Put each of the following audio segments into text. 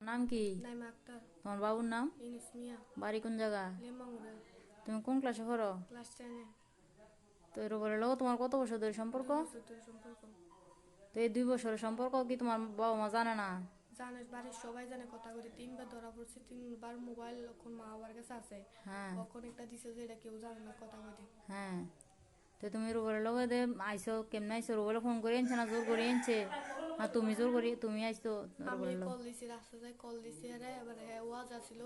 নাম কি? নাইমা আক্তার। তোমার বাবুর নাম? ইউনুস মিয়া। বাড়ি কোন জায়গা? লেমাঙ্গুরা তুমি কোন ক্লাসে পড়ো? ক্লাস তো এর উপরে লোক তোমার কত বছর ধরে সম্পর্ক? সম্পর্ক। তো এই দুই বছরের সম্পর্ক কি তোমার বাবা মা জানে না? জানে বাড়ির সবাই জানে কথা কইতে তিনবার ধরা পড়ছে তিনবার মোবাইল যখন মা বাবার কাছে আছে। হ্যাঁ। তখন একটা দিছে যে এটা কেউ জানে না কথা কইতে। হ্যাঁ। তো তুমি রুবেলের লগে দে আইসো কেমনে আইসো রুবেলে ফোন করে আনছে না জোর করে আনছে? আর তুমি জোর করে তুমি আইসো আমি কল দিছি রাস্তায় কল দিছি আরে এবার হ্যাঁ ওয়াজ আসছিল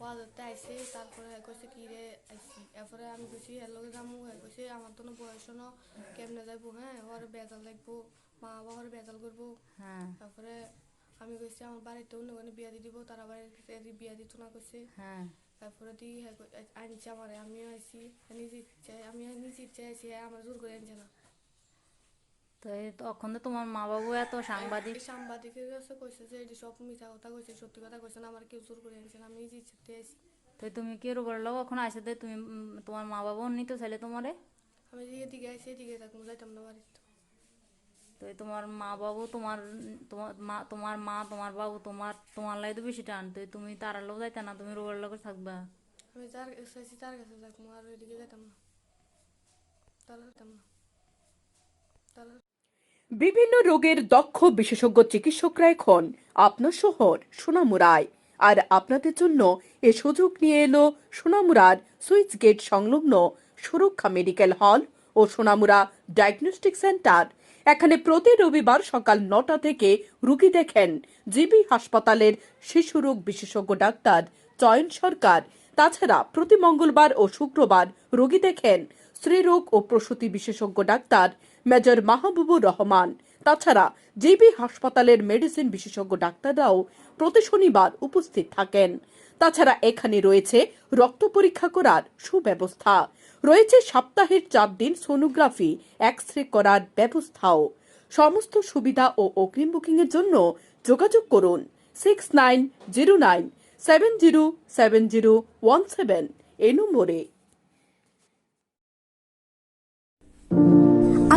ওয়াজতে আইসে তারপরে হ্যাঁ কইছে কি রে আইসি এরপরে আমি কইছি এর লগে যামু হ্যাঁ কইছে আমার তো বয়স ন কেমনে যাইবো হ্যাঁ ওর বেজাল লাগবো মা বাবা ওর বেজাল করব। হ্যাঁ। তারপরে আমি কইছি আমার বাড়িতে অন্য কোনো বিয়া দিয়ে দিব তারা বাড়িতে বিয়া দিত না কইছে। হ্যাঁ। তারপরে দি হ্যাঁ কই- আনছে আমারে আমিও আইছি নিজে ইচ্ছে আমি নিজে ইচ্ছে আইছি হ্যাঁ আমার জোর করে আনছে না। তো এই তখন তো তোমার মা বাবু এত সাংবাদিক। সাংবাদিকের কাছে কইছে যে এটি সব মিথ্যা কথা কইছে সত্যি কথা কইছে না আমার কেউ জোর করে আনছে না আমি ইচ্ছে আইছি। তো তুমি কি রুবেলের লগে এখন আইসো? দে তুমি তোমার মা বাবা নিতে চাইলে তোমারে? আমি এদিকে আইছি এদিকে থাকব যাইতাম না বাড়িতে। তো এই তোমার মা বাবু তোমার তোমার মা তোমার মা তোমার বাবু তোমার তোমার লাই তো বেশি টান। তো তুমি তার লোক যাইতে না তুমি রুবেলের লগে থাকবা? আমি যার কাছে তার কাছে থাকব আর এদিকে যাইতাম না। তারা যাইতাম না। বিভিন্ন রোগের দক্ষ বিশেষজ্ঞ চিকিৎসকরা এখন আপনার শহর সোনামুড়ায় আর আপনাদের জন্য এ সুযোগ নিয়ে এলো সোনামুড়ার সুইচ গেট সংলগ্ন সুরক্ষা মেডিকেল হল ও সোনামুড়া ডায়াগনস্টিক সেন্টার। এখানে প্রতি রবিবার সকাল নটা থেকে রুগী দেখেন জিবি হাসপাতালের শিশু রোগ বিশেষজ্ঞ ডাক্তার চয়ন সরকার। তাছাড়া প্রতি মঙ্গলবার ও শুক্রবার রোগী দেখেন স্ত্রীরোগ ও প্রসূতি বিশেষজ্ঞ ডাক্তার মেজর মাহবুবুর রহমান। তাছাড়া জিবি হাসপাতালের মেডিসিন বিশেষজ্ঞ ডাক্তাররাও প্রতি শনিবার উপস্থিত থাকেন। তাছাড়া এখানে রয়েছে রক্ত পরীক্ষা করার সুব্যবস্থা। রয়েছে সপ্তাহের চার দিন সোনোগ্রাফি এক্স রে করার ব্যবস্থাও। সমস্ত সুবিধা ও অগ্রিম বুকিং এর জন্য যোগাযোগ করুন six nine zero nine seven zero seven zero one seven এই নম্বরে।